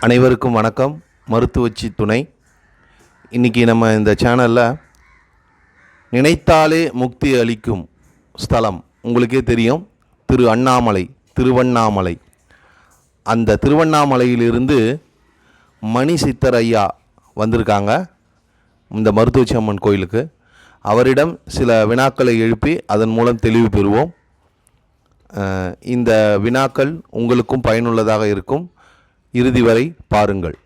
அனைவருக்கும் வணக்கம். மருத்துவச்சி துணை. இன்றைக்கி நம்ம இந்த சேனலில் நினைத்தாலே முக்தி அளிக்கும் ஸ்தலம் உங்களுக்கே தெரியும். திரு அண்ணாமலை திருவண்ணாமலை. அந்த திருவண்ணாமலையிலிருந்து மணி சித்தர் ஐயா வந்திருக்காங்க. இந்த மருத்துவச்சி அம்மன் கோயிலுக்கு. அவரிடம் சில வினாக்களை எழுப்பி அதன் மூலம் தெளிவு பெறுவோம். இந்த வினாக்கள் உங்களுக்கும் பயனுள்ளதாக இருக்கும். இறுதி வரை பாருங்கள்.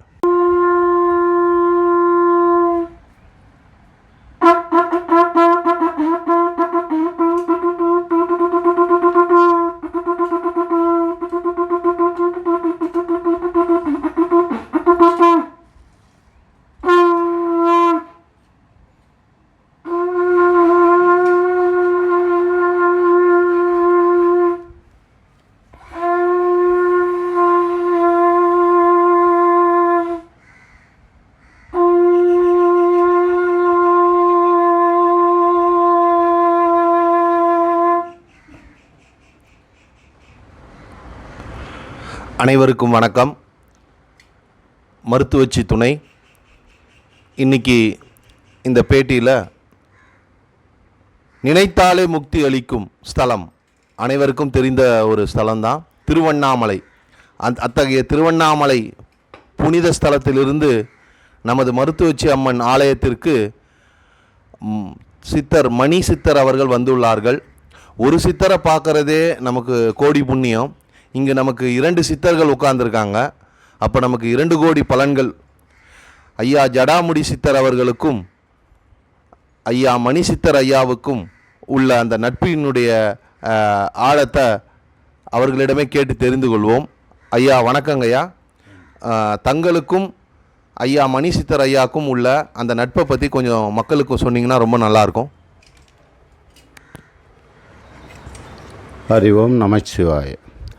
அனைவருக்கும் வணக்கம். மருத்துவச்சி துணை. இன்னைக்கு இந்த பேட்டியில் நினைத்தாலே முக்தி அளிக்கும் ஸ்தலம். அனைவருக்கும் தெரிந்த ஒரு ஸ்தலம்தான் திருவண்ணாமலை. அந் அத்தகைய திருவண்ணாமலை புனித ஸ்தலத்திலிருந்து நமது மருத்துவச்சி அம்மன் ஆலயத்திற்கு சித்தர் மணி சித்தர் அவர்கள் வந்துள்ளார்கள். ஒரு சித்தரை பார்க்குறதே நமக்கு கோடி புண்ணியம். இங்கே நமக்கு இரண்டு சித்தர்கள் உட்கார்ந்துருக்காங்க. அப்போ நமக்கு இரண்டு கோடி பலன்கள். ஐயா ஜடாமுடி சித்தர் அவர்களுக்கும் ஐயா மணி சித்தர் ஐயாவுக்கும் உள்ள அந்த நட்பினுடைய ஆழத்தை அவர்களிடமே கேட்டு தெரிந்து கொள்வோம். ஐயா வணக்கங்க ஐயா. தங்களுக்கும் ஐயா மணி சித்தர் ஐயாவுக்கும் உள்ள அந்த நட்பை பற்றி கொஞ்சம் மக்களுக்கு சொன்னீங்கன்னா ரொம்ப நல்லாயிருக்கும். ஹரி ஓம் நமச்சிவாய.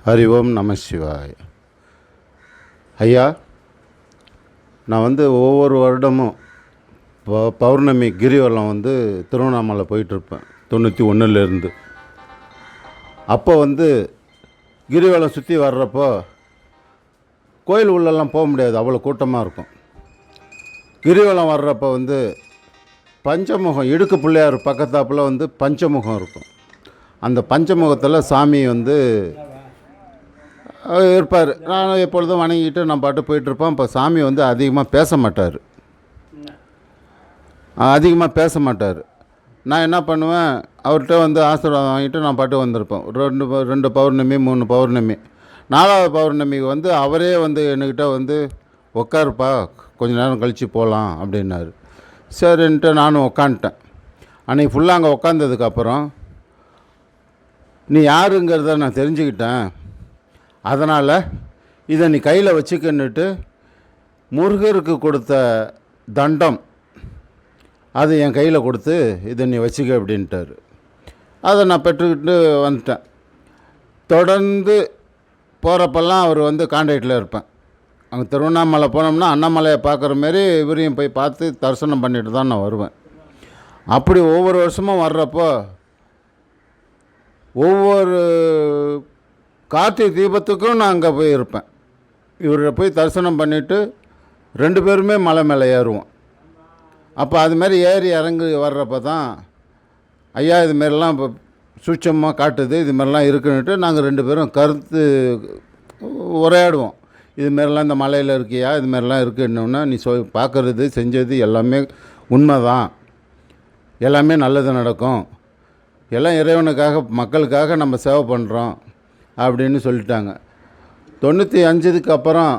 ஹரி ஓம் நமச்சிவாய ஐயா நான் வந்து ஒவ்வொரு வருடமும் ப- பௌர்ணமி கிரிவலம் வந்து திருவண்ணாமலை போயிட்டுருப்பேன் தொண்ணூற்றி ஒன்றுலேருந்து அப்போ வந்து கிரிவலம் சுற்றி வர்றப்போ கோயில் உள்ளெல்லாம் போக முடியாது அவ்வளோ கூட்டமாக இருக்கும். கிரிவலம் வர்றப்போ வந்து பஞ்சமுகம் இடுக்கு பிள்ளையார் பக்கத்தாப்புல வந்து பஞ்சமுகம் இருக்கும். அந்த பஞ்சமுகத்தில் சாமி வந்து இருப்பார். நான் எப்பொழுதும் வணங்கிட்டு நான் பாட்டு போயிட்டுருப்பேன் இப்போ சாமி வந்து அதிகமாக பேச மாட்டார். அதிகமாக பேச மாட்டார். நான் என்ன பண்ணுவேன்? அவர்கிட்ட வந்து ஆசீர்வாதம் வாங்கிட்டு நான் பாட்டு வந்திருப்பேன் ரெண்டு ரெண்டு பௌர்ணமி மூணு பௌர்ணமி. நாலாவது பௌர்ணமிக்கு வந்து அவரே வந்து என்கிட்ட வந்து உட்காருப்பா கொஞ்ச நேரம் கழித்து போகலாம் அப்படின்னாரு. சரின்ட்டு நானும் உக்காந்துட்டேன். அன்றைக்கி ஃபுல்லாக அங்கே உக்காந்ததுக்கப்புறம் நீ யாருங்கிறத நான் தெரிஞ்சுக்கிட்டேன். அதனால் இதை நீ கையில் வச்சுக்கன்னுட்டு முருகருக்கு கொடுத்த தண்டம் அது என் கையில் கொடுத்து இதை நீ வச்சுக்க அப்படின்ட்டாரு. அதை நான் பெற்றுக்கிட்டு வந்துட்டேன். தொடர்ந்து போகிறப்பெல்லாம் அவர் வந்து காண்டாக்டில் இருப்பேன். அங்கே திருவண்ணாமலை போனோம்னா அண்ணாமலையை பார்க்குற மாரி இவரையும் போய் பார்த்து தரிசனம் பண்ணிட்டு தான் நான் வருவேன். அப்படி ஒவ்வொரு வருஷமும் வர்றப்போ ஒவ்வொரு கார்த்திகை தீபத்துக்கும் நான் அங்கே போய் இருப்பேன். இவரை போய் தரிசனம் பண்ணிவிட்டு ரெண்டு பேருமே மலை மேலே ஏறுவோம். அப்போ அதுமாரி ஏறி இறங்கி வர்றப்ப தான் ஐயா இதுமாரிலாம் இப்போ சூட்சமாக காட்டுது இது மாதிரிலாம் இருக்குன்னுட்டு நாங்கள் ரெண்டு பேரும் கருத்து உரையாடுவோம். இதுமாரிலாம் இந்த மலையில் இருக்கியா இதுமாரிலாம் இருக்குன்னொன்னா நீ சொல் பார்க்குறது செஞ்சது எல்லாமே உண்மை தான் எல்லாமே நல்லது நடக்கும். எல்லாம் இறைவனுக்காக மக்களுக்காக நம்ம சேவை பண்ணுறோம் அப்படின்னு சொல்லிட்டாங்க. தொண்ணூற்றி அஞ்சதுக்கு அப்புறம்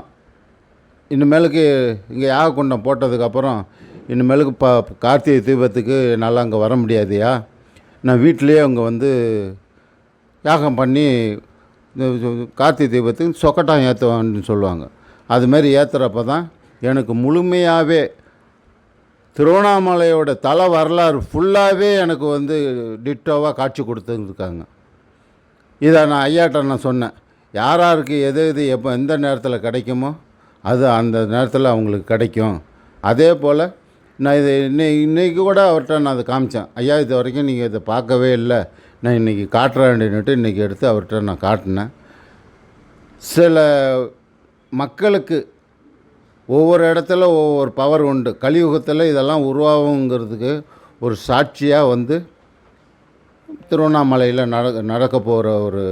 இனிமேலுக்கு இங்கே யாக குண்டம் போட்டதுக்கப்புறம் இனிமேலுக்கு ப கார்த்திகை தீபத்துக்கு என்னால் அங்கே வர முடியாதுயா நான் வீட்டிலேயே அங்கே வந்து யாகம் பண்ணி கார்த்திகை தீபத்துக்கு சொக்கட்டான் ஏற்றுவான்னு சொல்லுவாங்க. அதுமாரி ஏற்றுறப்ப தான் எனக்கு முழுமையாகவே திருவண்ணாமலையோட தலை வரலாறு ஃபுல்லாகவே எனக்கு வந்து டிட்டோவாக காட்சி கொடுத்துருக்காங்க. இதை நான் ஐயாட்ட நான் சொன்னேன். யார் யாருக்கு எது எது எப்போ எந்த நேரத்தில் கிடைக்குமோ அது அந்த நேரத்தில் அவங்களுக்கு கிடைக்கும். அதே போல் நான் இதை இன்னை இன்றைக்கி கூட அவர்கிட்ட நான் அதை காமிச்சேன். ஐயா இது வரைக்கும் நீங்கள் இதை பார்க்கவே இல்லை. நான் இன்றைக்கி காட்டுறேன்னுட்டு இன்றைக்கி எடுத்து அவர்கிட்ட நான் காட்டினேன். சில மக்களுக்கு ஒவ்வொரு இடத்துல ஒவ்வொரு பவர் உண்டு. கலியுகத்தில் இதெல்லாம் உருவாகுங்கிறதுக்கு ஒரு சாட்சியாக வந்து திருவண்ணாமலையில் நட நடக்க போகிற ஒரு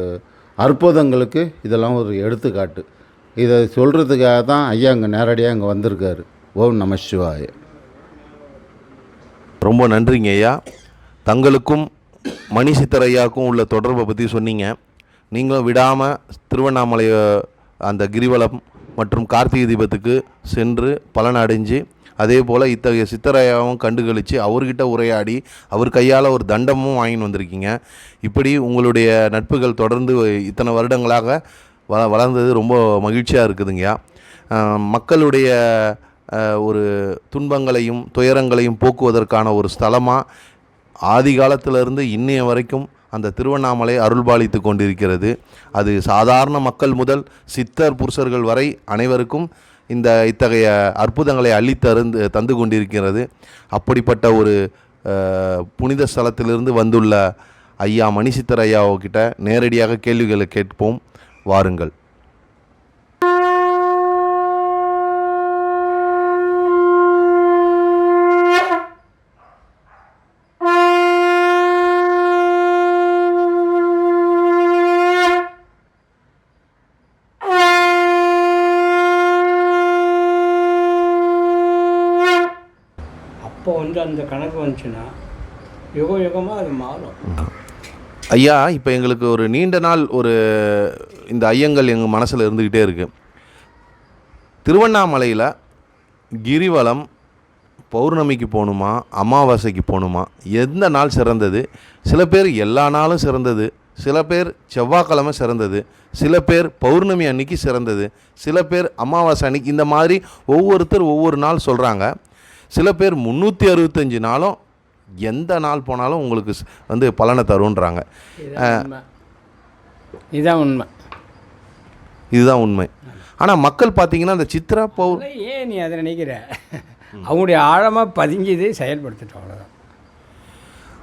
அற்புதங்களுக்கு இதெல்லாம் ஒரு எடுத்துக்காட்டு. இதை சொல்கிறதுக்காக தான் ஐயா இங்கே நேரடியாக இங்கே வந்திருக்காரு. ஓம் நம சிவாய. ரொம்ப நன்றிங்க ஐயா. தங்களுக்கும் மணி சித்தர் ஐயாவுக்கும் உள்ள தொடர்பை பற்றி சொன்னீங்க. நீங்களும் விடாமல் திருவண்ணாமலை அந்த கிரிவலம் மற்றும் கார்த்திகை தீபத்துக்கு சென்று பலன் அடைஞ்சு அதே போல் இத்தகைய சித்தரையாவும் கண்டுகளித்து அவர்கிட்ட உரையாடி அவர் கையால் ஒரு தண்டமும் வாங்கின்னு வந்திருக்கீங்க. இப்படி உங்களுடைய நட்புகள் தொடர்ந்து இத்தனை வருடங்களாக வள வளர்ந்தது ரொம்ப மகிழ்ச்சியாக இருக்குதுங்கய்யா. மக்களுடைய ஒரு துன்பங்களையும் துயரங்களையும் போக்குவதற்கான ஒரு ஸ்தலமாக ஆதி காலத்திலிருந்து இன்னைய வரைக்கும் அந்த திருவண்ணாமலை அருள்பாலித்து கொண்டிருக்கிறது. அது சாதாரண மக்கள் முதல் சித்தர் புருஷர்கள் வரை அனைவருக்கும் இந்த இத்தகைய அற்புதங்களை அள்ளி தருந்து தந்து கொண்டிருக்கிறது. அப்படிப்பட்ட ஒரு புனித ஸ்தலத்திலிருந்து வந்துள்ள ஐயா மணிசித்தர் ஐயாவுக்கிட்ட நேரடியாக கேள்விகளை கேட்போம். வாருங்கள். அந்த கணக்கு வந்துச்சுன்னா யுக யுகமாக அது மாறும். ஐயா இப்போ எங்களுக்கு ஒரு நீண்ட நாள் ஒரு இந்த ஐயங்கள் எங்கள் மனசில் இருந்துக்கிட்டே இருக்கு. திருவண்ணாமலையில் கிரிவலம் பௌர்ணமிக்கு போகணுமா அமாவாசைக்கு போகணுமா எந்த நாள் சிறந்தது? சில பேர் எல்லா நாளும் சிறந்தது சில பேர் செவ்வாய்க்கிழமை சிறந்தது சில பேர் பௌர்ணமி அன்னைக்கு சிறந்தது சில பேர் அமாவாசை அன்னைக்கு இந்த மாதிரி ஒவ்வொருத்தர் ஒவ்வொரு நாள் சொல்கிறாங்க சில பேர் முந்நூற்றி அறுபத்தஞ்சு நாளும் எந்த நாள் போனாலும் உங்களுக்கு வந்து பலனை தருன்றாங்க இதுதான் உண்மை. இதுதான் உண்மை. ஆனால் மக்கள் பார்த்தீங்கன்னா அந்த சித்ரா பௌர் ஏன் நீ அதை நினைக்கிற? அவங்களுடைய ஆழமாக பதிஞ்சது செயல்படுத்திட்டோம் அவ்வளோதான்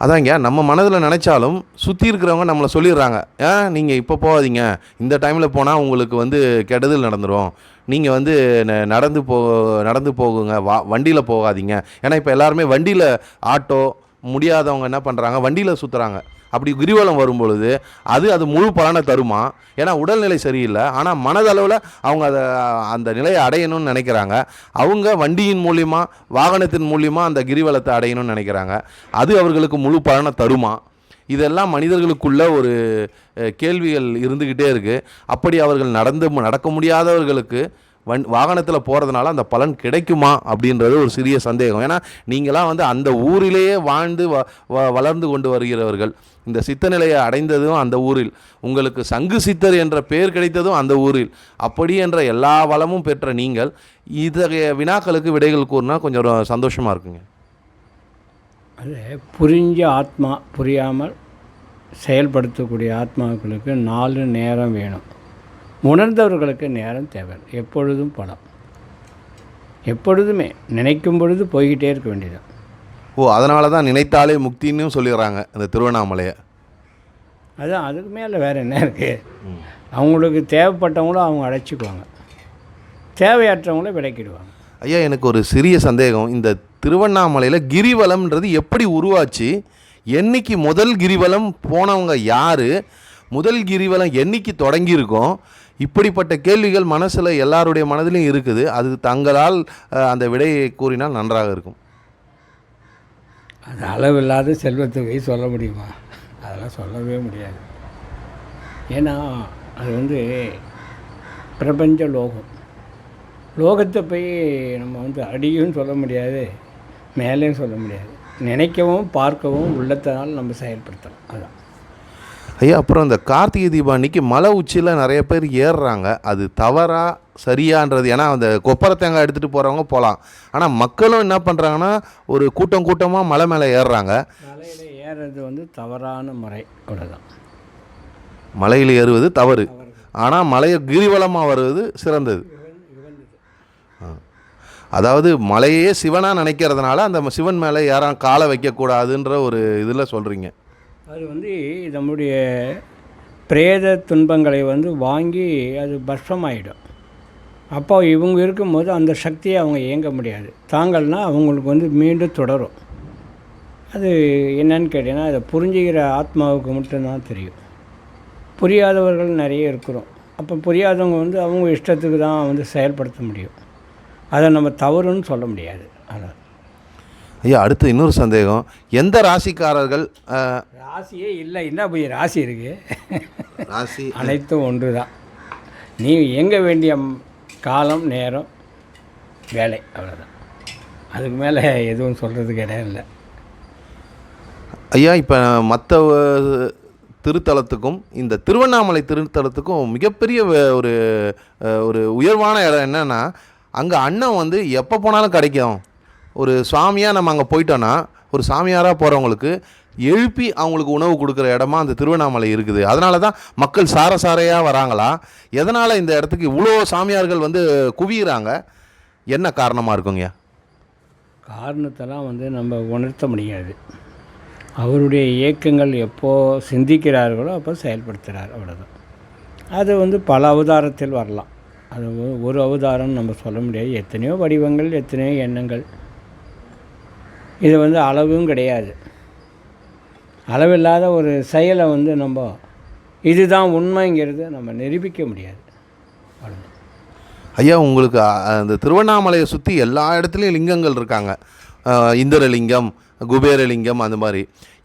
அதாங்க நம்ம மனதில் நினச்சாலும் சுற்றி இருக்கிறவங்க நம்மளை சொல்லிடுறாங்க. ஏன் நீங்கள் இப்போ போகாதீங்க? இந்த டைமில் போனால் உங்களுக்கு வந்து கெடுதல் நடந்துடும் நீங்கள் வந்து ந- நடந்து போ நடந்து போகுங்க. வா வண்டியில் போகாதீங்க. ஏன்னா இப்போ எல்லாருமே வண்டியில் ஆட்டோ முடியாதவங்க என்ன பண்ணுறாங்க வண்டியில் சுற்றுறாங்க அப்படி கிரிவலம் வரும்பொழுது அது அது முழு பலனை தருமா? ஏன்னா உடல்நிலை சரியில்லை. ஆனால் மனதளவில் அவங்க அதை அந்த நிலையை அடையணும்னு நினைக்கிறாங்க. அவங்க வண்டியின் மூலியமாக வாகனத்தின் மூலியமாக அந்த கிரிவலத்தை அடையணும்னு நினைக்கிறாங்க. அது அவர்களுக்கு முழு பலனை தருமா? இதெல்லாம் மனிதர்களுக்குள்ள ஒரு கேள்விகள் இருந்துக்கிட்டே இருக்குது அப்படி அவர்கள் நடந்து நடக்க முடியாதவர்களுக்கு வன் வாகனத்தில் போகிறதுனால அந்த பலன் கிடைக்குமா அப்படின்றது ஒரு சிறிய சந்தேகம். ஏன்னா நீங்களாம் வந்து அந்த ஊரிலேயே வாழ்ந்து வ வ- வளர்ந்து கொண்டு வருகிறவர்கள் இந்த சித்த நிலையை அடைந்ததும் அந்த ஊரில் உங்களுக்கு சங்கு சித்தர் என்ற பெயர் கிடைத்ததும் அந்த ஊரில் அப்படி என்ற எல்லா வளமும் பெற்ற நீங்கள் இத்தகைய வினாக்களுக்கு விடைகள் கூறினா கொஞ்சம் ஒரு சந்தோஷமாக இருக்குங்க. அது புரிஞ்ச ஆத்மா புரியாமல் செயல்படுத்தக்கூடிய ஆத்மாக்களுக்கு நாலு நேரம் வேணும். உணர்ந்தவர்களுக்கு நேரம் தேவை. எப்பொழுதும் பலம். எப்பொழுதுமே நினைக்கும் பொழுது போய்கிட்டே இருக்க வேண்டியது. ஓ அதனால தான் நினைத்தாலே முக்தின்னு சொல்லிடுறாங்க இந்த திருவண்ணாமலையை. அதான் அதுக்கு மேலே வேறு என்ன இருக்குது அவங்களுக்கு தேவைப்பட்டவங்களும் அவங்க அழைச்சிக்குவாங்க தேவையற்றவங்கள விலக்கிடுவாங்க. ஐயா எனக்கு ஒரு சிறிய சந்தேகம். இந்த திருவண்ணாமலையில் கிரிவலம்ன்றது எப்படி உருவாச்சு? என்னைக்கு முதல் கிரிவலம் போனவங்க யார்? முதல் கிரிவலம் என்னைக்கு தொடங்கியிருக்கோம்? இப்படிப்பட்ட கேள்விகள் மனசில் எல்லாருடைய மனதிலையும் இருக்குது. அது தங்களால் அந்த விடையை கூறினால் நன்றாக இருக்கும். அது அளவில்லாத செல்வத்துக்கு சொல்ல முடியுமா? அதெல்லாம் சொல்லவே முடியாது. ஏன்னா அது வந்து பிரபஞ்ச லோகம். லோகத்தை போய் நம்ம வந்து அடியும் சொல்ல முடியாது மேலேயும் சொல்ல முடியாது. நினைக்கவும் பார்க்கவும் உள்ளத்தினால் நம்ம செயல்படுத்தலாம் அதான். ஐயா அப்புறம் இந்த கார்த்திகை தீபம் அன்னைக்கு மலை உச்சியில் நிறைய பேர் ஏறுறாங்க. அது தவறா சரியான்றது ஏன்னா அந்த கொப்பரை தேங்காய் எடுத்துகிட்டு போகிறவங்க போகலாம் ஆனால் மக்களும் என்ன பண்ணுறாங்கன்னா ஒரு கூட்டம் கூட்டமாக மலை மேலே ஏறுறாங்க. மலையில் ஏறுறது வந்து தவறான முறை அவ்வளோதான் மலையில் ஏறுவது தவறு. ஆனால் மலையை கிரிவலமாக வருவது சிறந்தது. அதாவது மலையே சிவனாக நினைக்கிறதுனால அந்த சிவன் மேலே யாரும் காலை வைக்கக்கூடாதுன்ற ஒரு இதில் சொல்கிறீங்க அது வந்து நம்முடைய பிரேத துன்பங்களை வந்து வாங்கி அது பஸ்மமாயிடும் அப்போ இவங்க இருக்கும்போது அந்த சக்தியை அவங்க இயங்க முடியாது. தாங்கள்னா அவங்களுக்கு வந்து மீண்டும் தொடரும். அது என்னன்னு கேட்டிங்கன்னா அதை புரிஞ்சுக்கிற ஆத்மாவுக்கு மட்டும்தான் தெரியும். புரியாதவர்கள் நிறைய இருக்கிறோம். அப்போ புரியாதவங்க வந்து அவங்க இஷ்டத்துக்கு தான் வந்து செயல்படுத்த முடியும். அதை நம்ம தவறுன்னு சொல்ல முடியாது. அதான் ஐயா அடுத்து இன்னொரு சந்தேகம். எந்த ராசிக்காரர்கள் ராசியே இல்லை. என்ன போய் ராசி இருக்குது ராசி அனைத்தும் ஒன்று தான் நீ இயங்க வேண்டிய காலம் நேரம் வேலை. அவ்வளோதான் அதுக்கு மேலே எதுவும் சொல்கிறதுக்கு இடம் இல்லை. ஐயா இப்போ மற்ற திருத்தலத்துக்கும் இந்த திருவண்ணாமலை திருத்தலத்துக்கும் மிகப்பெரிய ஒரு ஒரு உயர்வான இடம் என்னன்னா அங்கே அன்னம் வந்து எப்போ போனாலும் கிடைக்கும். ஒரு சுவாமியாக நம்ம அங்கே போயிட்டோன்னா ஒரு சாமியாராக போகிறவங்களுக்கு எழுப்பி அவங்களுக்கு உணவு கொடுக்குற இடமா அந்த திருவண்ணாமலை இருக்குது. அதனால தான் மக்கள் சார சாரையாக வராங்களா? எதனால் இந்த இடத்துக்கு இவ்வளோ சாமியார்கள் வந்து குவியிறாங்க? என்ன காரணமாக இருக்குங்கய்யா காரணத்தெல்லாம் வந்து நம்ம உணர்த்த முடியாது. அவருடைய இயக்கங்கள் எப்போது சிந்திக்கிறார்களோ அப்போ செயல்படுத்துகிறார் அவ்வளோதான் அது வந்து பல அவதாரத்தில் வரலாம். அது ஒரு அவதாரம் நம்ம சொல்ல முடியாது. எத்தனையோ வடிவங்கள் எத்தனையோ எண்ணங்கள். இது வந்து அளவும் கிடையாது. அளவில்லாத ஒரு செயலை வந்து நம்ம இதுதான் உண்மைங்கிறது நம்ம நிரூபிக்க முடியாது. அவ்வளோதான் ஐயா உங்களுக்கு அந்த திருவண்ணாமலையை சுற்றி எல்லா இடத்துலையும் லிங்கங்கள் இருக்காங்க. இந்திரலிங்கம் குபேரலிங்கம் அந்த மாதிரி.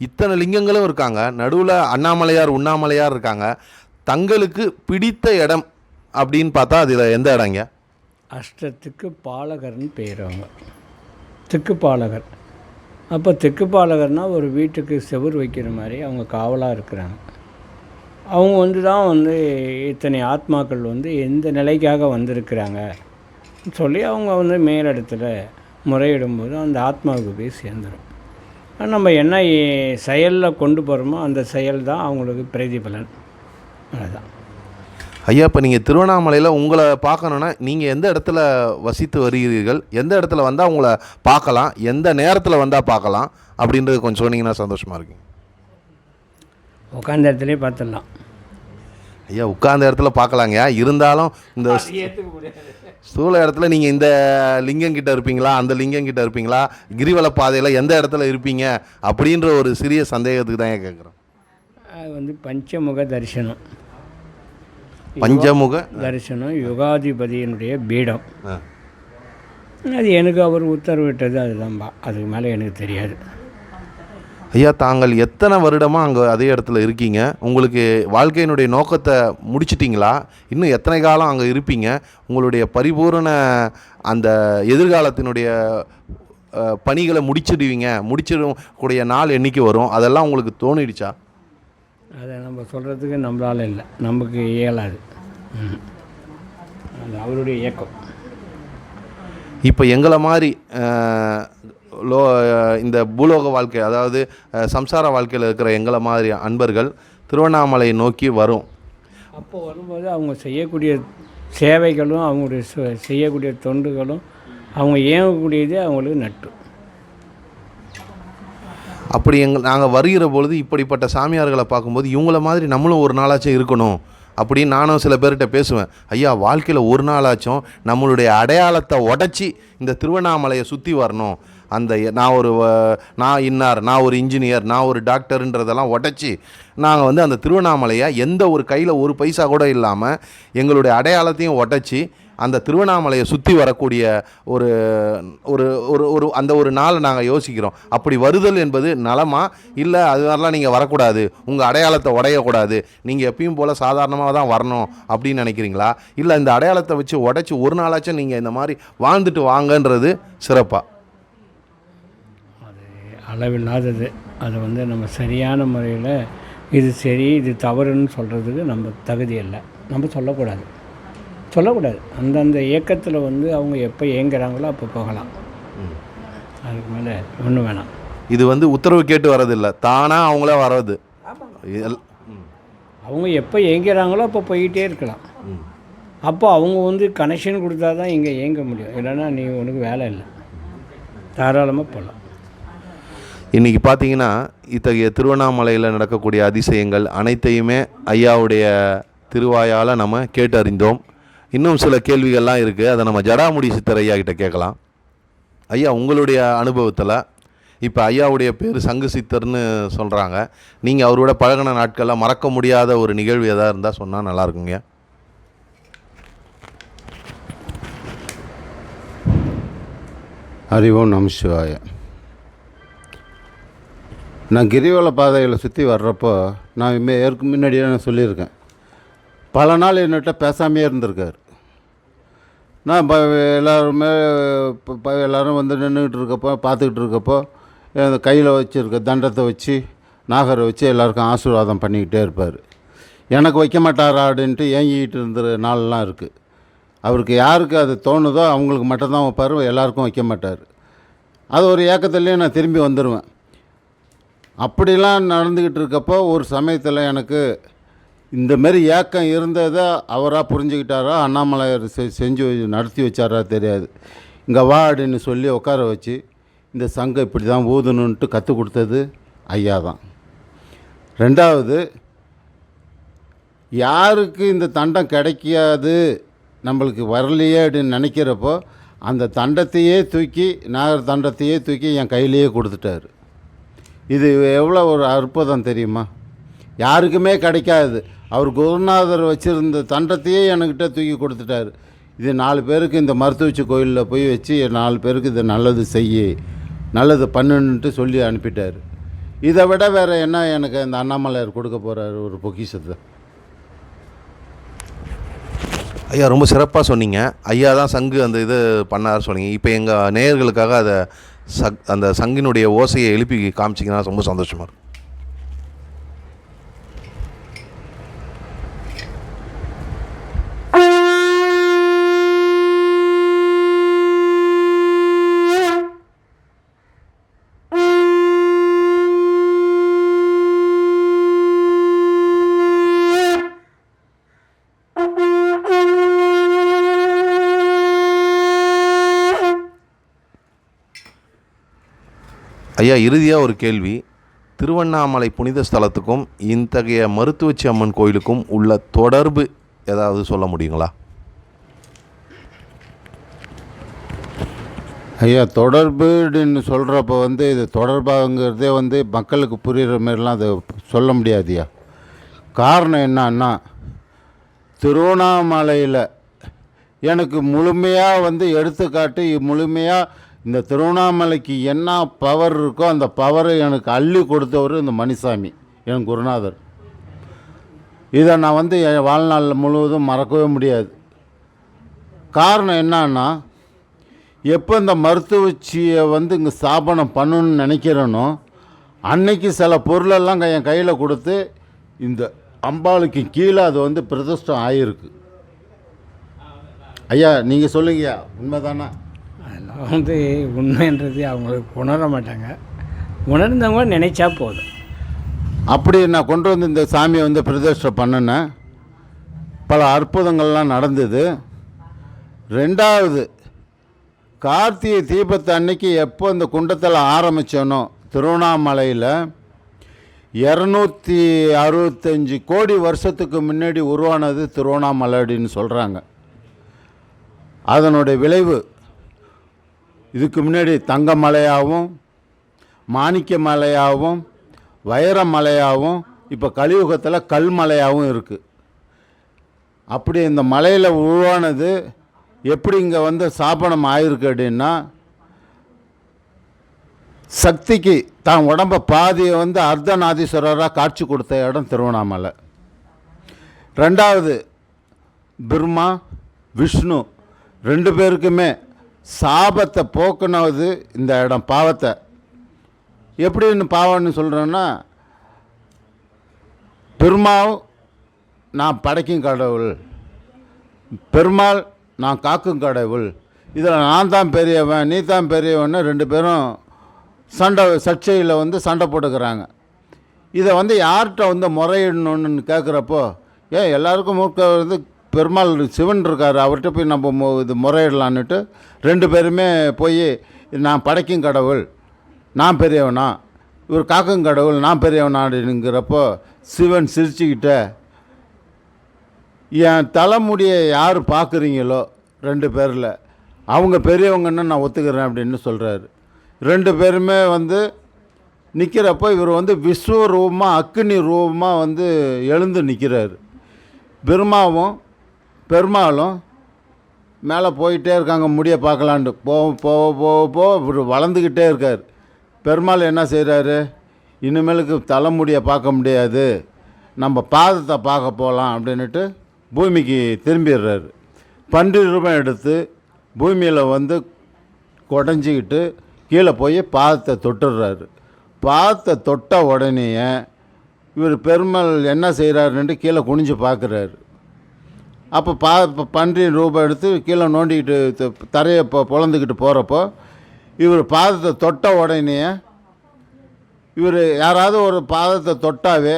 இத்தனை லிங்கங்களும் இருக்காங்க. நடுவில் அண்ணாமலையார் உண்ணாமலையார் இருக்காங்க. தங்களுக்கு பிடித்த இடம் அப்படின்னு பார்த்தா அதில் எந்த இடங்க? அஷ்டத்துக்கு பாலகர்னு பேர் அவங்க. திக்கு பாலகர். அப்போ திக்கு பாலகர்னால் ஒரு வீட்டுக்கு செவுர் வைக்கிற மாதிரி அவங்க காவலாக இருக்கிறாங்க. அவங்க வந்து தான் வந்து இத்தனை ஆத்மாக்கள் வந்து எந்த நிலைக்காக வந்திருக்கிறாங்க சொல்லி அவங்க வந்து மேலிடத்தில் முறையிடும்போது அந்த ஆத்மாவுக்கு போய் சேர்ந்துடும் நம்ம என்ன செயலில் கொண்டு போகிறோமோ அந்த செயல் தான் அவங்களுக்கு பிரதிபலன். அதுதான் ஐயா இப்போ நீங்கள் திருவண்ணாமலையில் உங்களை பார்க்கணுன்னா நீங்கள் எந்த இடத்துல வசித்து வருகிறீர்கள்? எந்த இடத்துல வந்தால் உங்களை பார்க்கலாம்? எந்த நேரத்தில் வந்தால் பார்க்கலாம்? அப்படின்றது கொஞ்சம் சொன்னீங்கன்னா சந்தோஷமாக இருக்குங்க உட்காந்த இடத்துலேயே பார்த்துடலாம். ஐயா உட்கார்ந்த இடத்துல பார்க்கலாங்கய்யா இருந்தாலும் இந்த ஸ்தூல இடத்துல நீங்கள் இந்த லிங்கம் கிட்ட இருப்பீங்களா? அந்த லிங்கம் கிட்ட இருப்பீங்களா? கிரிவல பாதையில் எந்த இடத்துல இருப்பீங்க? அப்படின்ற ஒரு சிறிய சந்தேகத்துக்கு தான் கேட்குறேன் அது வந்து பஞ்சமுக தரிசனம். பஞ்சமுக தரிசனம் யுகாதிபதியினுடைய பீடம். அது எனக்கு அவர் உத்தரவிட்டது அதுதான்பா அதுக்கு மேலே எனக்கு தெரியாது. ஐயா தாங்கள் எத்தனை வருடமாக அங்கே அதே இடத்துல இருக்கீங்க? உங்களுக்கு வாழ்க்கையினுடைய நோக்கத்தை முடிச்சிட்டிங்களா? இன்னும் எத்தனை காலம் அங்கே இருப்பீங்க? உங்களுடைய பரிபூரண அந்த எதிர்காலத்தினுடைய பணிகளை முடிச்சிடுவீங்க. முடிச்சிடும் கூடிய நாள் என்னைக்கு வரும்? அதெல்லாம் உங்களுக்கு தோணிடுச்சா? அதை நம்ம சொல்கிறதுக்கு நம்மளால இல்லை. நமக்கு இயலாது. அது அவருடைய இயக்கம். இப்போ எங்களை மாதிரி லோ இந்த பூலோக வாழ்க்கை அதாவது சம்சார வாழ்க்கையில் இருக்கிற எங்களை மாதிரி அன்பர்கள் திருவண்ணாமலை நோக்கி வரும். அப்போ வரும்போது அவங்க செய்யக்கூடிய சேவைகளும் அவங்களுடைய செய்யக்கூடிய தொண்டுகளும் அவங்க இயங்கக்கூடியதே அவங்களுக்கு நட்டு அப்படி எங்கள் நாங்கள் வருகிற பொழுது இப்படிப்பட்ட சாமியார்களை பார்க்கும்போது இவங்கள மாதிரி நம்மளும் ஒரு நாளாச்சும் இருக்கணும் அப்படின்னு நானும் சில பேர்கிட்ட பேசுவேன். ஐயா வாழ்க்கையில் ஒரு நாளாச்சும் நம்மளுடைய அடையாளத்தை உடச்சி இந்த திருவண்ணாமலையை சுற்றி வரணும். அந்த நான் ஒரு நான் இன்னார் நான் ஒரு இன்ஜினியர் நான் ஒரு டாக்டருன்றதெல்லாம் உடச்சி நாங்கள் வந்து அந்த திருவண்ணாமலையை எந்த ஒரு கையில் ஒரு பைசா கூட இல்லாமல் எங்களுடைய அடையாளத்தையும் உடச்சி அந்த திருவண்ணாமலையை சுற்றி வரக்கூடிய ஒரு ஒரு ஒரு ஒரு அந்த ஒரு நாளை நாங்கள் யோசிக்கிறோம். அப்படி வருதல் என்பது நலமா? இல்லை அது மாதிரிலாம் நீங்கள் வரக்கூடாது. உங்கள் அடையாளத்தை உடையக்கூடாது. நீங்கள் எப்பயும் போல் சாதாரணமாக தான் வரணும் அப்படின்னு நினைக்கிறீங்களா? இல்லை இந்த அடையாளத்தை வச்சு உடைச்சி ஒரு நாளாச்சும் நீங்கள் இந்த மாதிரி வாழ்ந்துட்டு வாங்கன்றது சிறப்பாக அது அளவில்லாதது. அதை வந்து நம்ம சரியான முறையில் இது சரி இது தவறுன்னு சொல்கிறதுக்கு நம்ம தகுதி இல்லை. நம்ம சொல்லக்கூடாது. சொல்லக்கூடாது. அந்தந்த இயக்கத்தில் வந்து அவங்க எப்போ இயங்குறாங்களோ அப்போ போகலாம். அதுக்கு மேலே ஒன்றும் வேணாம். இது வந்து உத்தரவு கேட்டு வரதில்லை தானாக அவங்களே வர்றது. அவங்க எப்போ இயங்குறாங்களோ அப்போ போயிட்டே இருக்கலாம். ம். அப்போ அவங்க வந்து கனெக்ஷன் கொடுத்தா தான் இங்கே இயங்க முடியும். இல்லைன்னா நீ உனக்கு வேலை இல்லை. தாராளமாக போகலாம் இன்றைக்கி பார்த்தீங்கன்னா இத்தகைய திருவண்ணாமலையில் நடக்கக்கூடிய அதிசயங்கள் அனைத்தையுமே ஐயாவுடைய திருவாயால் நம்ம கேட்டறிந்தோம். இன்னும் சில கேள்விகள்லாம் இருக்குது அதை நம்ம ஜடாமுடி சித்தர் ஐயா கிட்ட கேட்கலாம். ஐயா உங்களுடைய அனுபவத்தில் இப்போ ஐயாவுடைய பேர் சங்கு சித்தர்னு சொல்கிறாங்க நீங்கள் அவரோட பழகின நாட்களில் மறக்க முடியாத ஒரு நிகழ்வு எதாக இருந்தால் சொன்னால் நல்லாயிருக்குங்க அறிவோம் நம சிவாய. நான் கிரிவல பாதையில் சுற்றி வர்றப்போ நான் இமே ஏற்கு முன்னாடியே நான் சொல்லியிருக்கேன். பல நாள் என்னட்ட பேசாமையே இருந்திருக்கார். நான் இப்போ எல்லாருமே இப்போ எல்லோரும் வந்து நின்றுக்கிட்டு இருக்கப்போ பார்த்துக்கிட்டு இருக்கப்போ அந்த கையில் வச்சுருக்க தண்டத்தை வச்சு நாகரை வச்சு எல்லாருக்கும் ஆசீர்வாதம் பண்ணிக்கிட்டே இருப்பார். எனக்கு வைக்க மாட்டாரா அப்படின்ட்டு ஏங்கிக்கிட்டு இருந்த நாள்லாம் இருக்குது அவருக்கு யாருக்கு அது தோணுதோ அவங்களுக்கு மட்டும்தான் வைப்பார் எல்லாருக்கும் வைக்க மாட்டார். அது ஒரு ஏக்கத்துலேயே நான் திரும்பி வந்துடுவேன் அப்படிலாம் நடந்துக்கிட்டு இருக்கப்போ ஒரு சமயத்தில் எனக்கு இந்த மாரி ஏக்கம் இருந்ததை அவராக புரிஞ்சுக்கிட்டாரா? அண்ணாமலையார் செ செஞ்சு நடத்தி வச்சாரா தெரியாது. இங்கே வா அப்படின்னு சொல்லி உட்கார வச்சு இந்த சங்கம் இப்படி தான் ஊதணுன்ட்டு கற்றுக் கொடுத்தது ஐயா தான் ரெண்டாவது யாருக்கு இந்த தண்டம் கிடைக்காது நம்மளுக்கு வரலையே அப்படின்னு நினைக்கிறப்போ அந்த தண்டத்தையே தூக்கி நாகர் தண்டத்தையே தூக்கி என் கையிலேயே கொடுத்துட்டாரு. இது எவ்வளோ ஒரு அற்புதம் தெரியுமா? யாருக்குமே கிடைக்காது. அவர் குருநாதர் வச்சுருந்த தண்டத்தையே என்கிட்ட தூக்கி கொடுத்துட்டாரு. இது நாலு பேருக்கு இந்த மருத்துவச்சி கோயிலில் போய் வச்சு நாலு பேருக்கு இது நல்லது செய்ய நல்லது பண்ணுன்ட்டு சொல்லி அனுப்பிட்டார். இதை விட வேறு என்ன எனக்கு இந்த அண்ணாமலையார் கொடுக்க போகிறாரு ஒரு பொக்கிஷத்தை? ஐயா ரொம்ப சிறப்பாக சொன்னீங்க. ஐயா தான் சங்கு அந்த இது பண்ணார் சொன்னீங்க. இப்போ எங்கள் நேயர்களுக்காக அதை சக் அந்த சங்கினுடைய ஓசையை எழுப்பி காமிச்சிங்கன்னா ரொம்ப சந்தோஷமாக இருக்கும் ஐயா இறுதியாக ஒரு கேள்வி. திருவண்ணாமலை புனித ஸ்தலத்துக்கும் இத்தகைய மருத்துவச்சி அம்மன் கோயிலுக்கும் உள்ள தொடர்பு ஏதாவது சொல்ல முடியுங்களா? ஐயா தொடர்புன்னு சொல்கிறப்ப வந்து இது தொடர்பாகங்கிறதே வந்து மக்களுக்கு புரிகிற மாதிரிலாம் அதை சொல்ல முடியாதுயா காரணம் என்னன்னா திருவண்ணாமலையில் எனக்கு முழுமையாக வந்து எடுத்துக்காட்டு முழுமையாக இந்த திருவண்ணாமலைக்கு என்ன பவர் இருக்கோ அந்த பவரை எனக்கு அள்ளி கொடுத்தவர் இந்த மணிசாமி என் குருநாதர். இதை நான் வந்து என் வாழ்நாள் முழுவதும் மறக்கவே முடியாது. காரணம் என்னன்னா எப்போ இந்த மருத்துவச்சியை வந்து இங்கே ஸ்தாபனம் பண்ணணும்னு நினைக்கிறேனோ அன்னைக்கு சில பொருளெல்லாம் க- என் கையில் கொடுத்து இந்த அம்பாளுக்கு கீழே அது வந்து பிரதிஷ்டம் ஆகிருக்கு ஐயா நீங்கள் சொல்லுங்கய்யா உண்மைதானா? வந்து உண்மைன்றது அவங்களுக்கு உணர மாட்டாங்க. உணர்ந்தவங்க நினைச்சா போதும். அப்படி நான் கொண்டு வந்து இந்த சாமியை வந்து பிரதிஷ்டை பண்ணினேன் பல அற்புதங்கள்லாம் நடந்தது. ரெண்டாவது கார்த்திகை தீபத்தை அன்னைக்கு எப்போ இந்த குண்டத்தில் ஆரம்பித்தோனோ திருவண்ணாமலையில் இரநூத்தி அறுபத்தஞ்சி கோடி வருஷத்துக்கு முன்னாடி உருவானது திருவண்ணாமலை அப்படின்னு சொல்கிறாங்க அதனுடைய விளைவு இதுக்கு முன்னாடி தங்க மலையாகவும் மாணிக்க மலையாகவும் வைர மலையாகவும் இப்போ கலியுகத்தில் கல் மலையாகவும் இருக்குது அப்படி இந்த மலையில் உருவானது எப்படி இங்கே வந்து சாபனம் ஆயிருக்கு அப்படின்னா சக்திக்கு தான் உடம்ப பாதியை வந்து அர்த்தநாதீஸ்வரராக காட்சி கொடுத்த இடம் திருவண்ணாமலை. ரெண்டாவது பிரம்மா விஷ்ணு ரெண்டு பேருக்குமே சாபத்தை போக்குனது இந்த இடம் பாவத்தை. எப்படின்னு பாவம்னு சொல்கிறேன்னா பெருமாள் நான் படைக்கும் கடவுள். பெருமாள் நான் காக்கும் கடவுள். இதில் நான் தான் பெரியவன் நீ தான் பெரியவன்னு ரெண்டு பேரும் சண்டை சர்ச்சையில் வந்து சண்டை போட்டுக்கிறாங்க. இதை வந்து யார்கிட்ட வந்து முறையிடணும்னு கேட்குறப்போ ஏன் எல்லாருக்கும் மூக்க வந்து பெருமாள் சிவன் இருக்கார் அவர்கிட்ட போய் நம்ம இது முறையிடலான்னுட்டு ரெண்டு பேருமே போய் நான் படைக்கும் கடவுள் நான் பெரியவனா இவர் காக்கும் கடவுள் நான் பெரியவனா அப்படிங்கிறப்போ சிவன் சிரிச்சுக்கிட்ட என் தலைமுடியை யார் பார்க்குறீங்களோ ரெண்டு பேரில் அவங்க பெரியவங்கன்னு நான் ஒத்துக்கிறேன் அப்படின்னு சொல்கிறாரு ரெண்டு பேருமே வந்து நிற்கிறப்போ இவர் வந்து விஸ்வரூபமாக அக்னி ரூபமாக வந்து எழுந்து நிற்கிறாரு பிரம்மாவும் பெருமாளும் மேலே போயிட்டே இருக்காங்க முடியை பார்க்கலான்ட்டு. போக போக போக போக இவர் வளர்ந்துக்கிட்டே இருக்கார். பெருமாள் என்ன செய்கிறாரு இனிமேலுக்கு தலைமுடியை பார்க்க முடியாது. நம்ம பாதத்தை பார்க்க போகலாம் அப்படின்னுட்டு பூமிக்கு திரும்பிடுறாரு. பன்றி ரூபாய் எடுத்து பூமியில் வந்து குடஞ்சிக்கிட்டு கீழே போய் பாதத்தை தொட்டுடுறாரு. பாதத்தை தொட்ட உடனேயே இவர் பெருமாள் என்ன செய்கிறாருன்ட்டு கீழே குனிஞ்சு பார்க்குறாரு. அப்போ பா இப்போ பன்றி ரூபம் எடுத்து கீழே நோண்டிக்கிட்டு த- தரையை இப்போ பொழந்துக்கிட்டு போகிறப்போ இவர் பாதத்தை தொட்ட உடனே இவர் யாராவது ஒரு பாதத்தை தொட்டாவே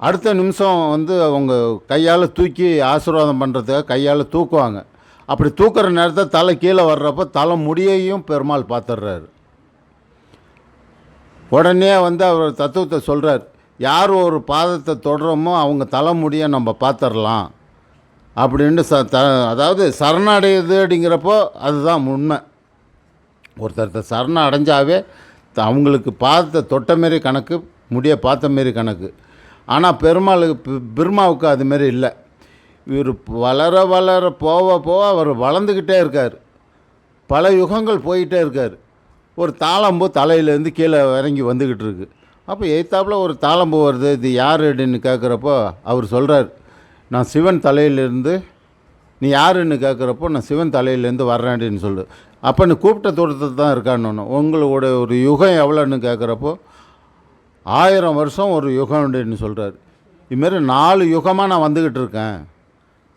அடுத்த நிமிஷம் வந்து அவங்க கையால் தூக்கி ஆசீர்வாதம் பண்ணுறதுக்காக கையால் தூக்குவாங்க. அப்படி தூக்குற நேரத்தில் தலை கீழே வர்றப்போ தலை முடியையும் பெருமாள் பார்த்துடுறாரு. உடனே வந்து அவர் தத்துவத்தை சொல்கிறார் யார் ஒரு பாதத்தை தொடுறோமோ அவங்க தலைமுடியை நம்ம பார்த்துடலாம். அப்படின்னு ச த அதாவது சரணடையுது அப்படிங்கிறப்போ அதுதான் உண்மை. ஒருத்தர்த்த சரணம் அடைஞ்சாவே த- அவங்களுக்கு பார்த்த தொட்ட மாரி கணக்கு முடிய பார்த்த மாரி கணக்கு. ஆனால் பெருமாளுக்கு பெருமாவுக்கு அதுமாரி இல்லை. இவர் வளர வளர போக போக அவர் வளர்ந்துக்கிட்டே இருக்கார். பல யுகங்கள் போயிட்டே இருக்கார். ஒரு தாளம்பூ தலையிலேருந்து கீழே இறங்கி வந்துக்கிட்டு இருக்கு. அப்போ எய்த்தாப்பில் ஒரு தாளம்பூ வருது இது யார் அப்படின்னு கேட்குறப்போ அவர் சொல்கிறார் நான் சிவன் தலையிலிருந்து நீ யாருன்னு கேட்குறப்போ நான் சிவன் தலையிலேருந்து வர்றேன் சொல்லு. அப்போ நீ கூப்பிட்ட தூரத்தில் தான் இருக்கான்னு உங்களோட ஒரு யுகம் எவ்வளோன்னு கேட்குறப்போ ஆயிரம் வருஷம் ஒரு யுகம் அப்படின்னு சொல்கிறார் இதுமாரி நாலு யுகமாக நான் வந்துக்கிட்டு இருக்கேன்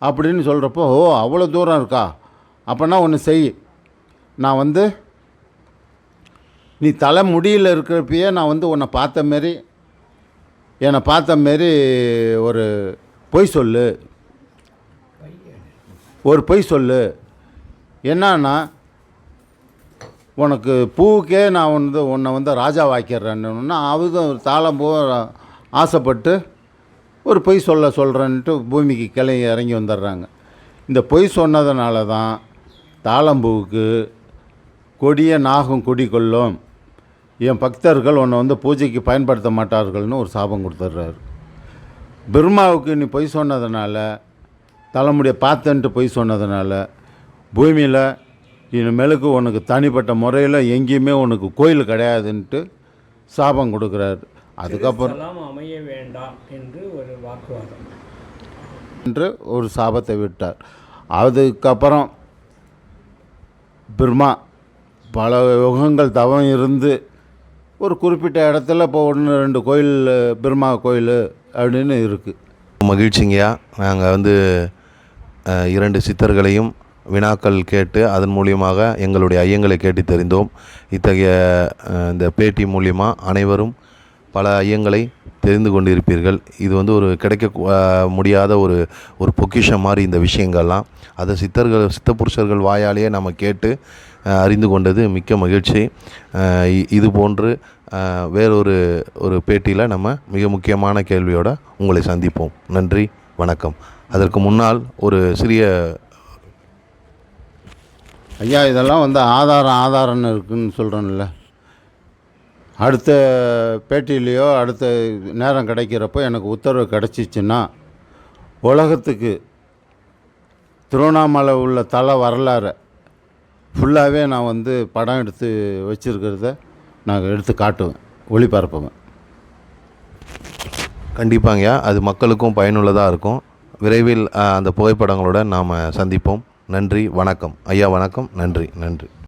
அப்படின்னு சொல்கிறப்போ ஓ அவ்வளோ தூரம் இருக்கா? அப்போனா ஒன்று செய். நான் வந்து நீ தலை முடியில் இருக்கிறப்பயே நான் வந்து உன்னை பார்த்த மாரி என்னை பார்த்த மாரி ஒரு பொய் சொல்லு. ஒரு பொய் சொல்லு. என்னன்னா உனக்கு பூவுக்கே நான் வந்து உன்னை வந்து ராஜா வாக்கிறேன்னா அவதும் தாளம் பூ ஆசைப்பட்டு ஒரு பொய் சொல்ல சொல்கிறேன்ட்டு பூமிக்கு கிளை இறங்கி வந்துடுறாங்க. இந்த பொய் சொன்னதுனால தான் தாளம்பூவுக்கு கொடிய நாகம் குடிக்கொள்ளும் என் பக்தர்கள் உன்னை வந்து பூஜைக்கு பயன்படுத்த மாட்டார்கள்னு ஒரு சாபம் கொடுத்துட்றாரு. பிரம்மாவுக்கு நீ பொய் சொன்னதுனால தலைமுடியை பார்த்தன்ட்டு பொய் சொன்னதுனால பூமியில் இனிமேலுக்கு உனக்கு தனிப்பட்ட முறையில் எங்கேயுமே உனக்கு கோயில் கிடையாதுன்ட்டு சாபம் கொடுக்குறாரு. அதுக்கப்புறம் அமைய வேண்டாம் என்று ஒரு வாக்குவாதம். என்று ஒரு சாபத்தை விட்டார். அதுக்கப்புறம் பிரம்மா பல யுகங்கள் தவம் இருந்து ஒரு குறிப்பிட்ட இடத்துல இப்போ ஒன்று ரெண்டு கோயில் பிரம்மா கோயில் அப்படின்னு இருக்குது மகிழ்ச்சிங்கய்யா. நாங்கள் வந்து இரண்டு சித்தர்களையும் வினாக்கள் கேட்டு அதன் மூலியமாக எங்களுடைய ஐயங்களை கேட்டு தெரிந்தோம். இத்தகைய இந்த பேட்டி மூலியமாக அனைவரும் பல ஐயங்களை தெரிந்து கொண்டிருப்பீர்கள். இது வந்து ஒரு கிடைக்க முடியாத ஒரு ஒரு பொக்கிஷம் மாதிரி இந்த விஷயங்கள்லாம். அதை சித்தர்கள் சித்த புருஷர்கள் வாயாலேயே நம்ம கேட்டு அறிந்து கொண்டது மிக்க மகிழ்ச்சி. இது போன்று வேறொரு ஒரு பேட்டியில் நம்ம மிக முக்கியமான கேள்வியோட உங்களை சந்திப்போம். நன்றி வணக்கம். அதற்கு முன்னால் ஒரு சிறிய ஐயா இதெல்லாம் வந்து ஆதாரம் ஆதாரம்னு இருக்குன்னு சொல்கிறேன்ல அடுத்த பேட்டியிலையோ அடுத்த நேரம் கிடைக்கிறப்போ எனக்கு உத்தரவு கிடச்சிச்சின்னா உலகத்துக்கு திருவண்ணாமலை உள்ள தல வரலாறு ஃபுல்லாகவே நான் வந்து படம் எடுத்து வச்சுருக்கிறத நான் எடுத்து காட்டுவேன் ஒளிபரப்புவேன். கண்டிப்பாங்கய்யா. அது மக்களுக்கும் பயனுள்ளதாக இருக்கும். விரைவில் அந்த புகைப்படங்களோட நாம் சந்திப்போம். நன்றி வணக்கம். ஐயா வணக்கம். நன்றி நன்றி.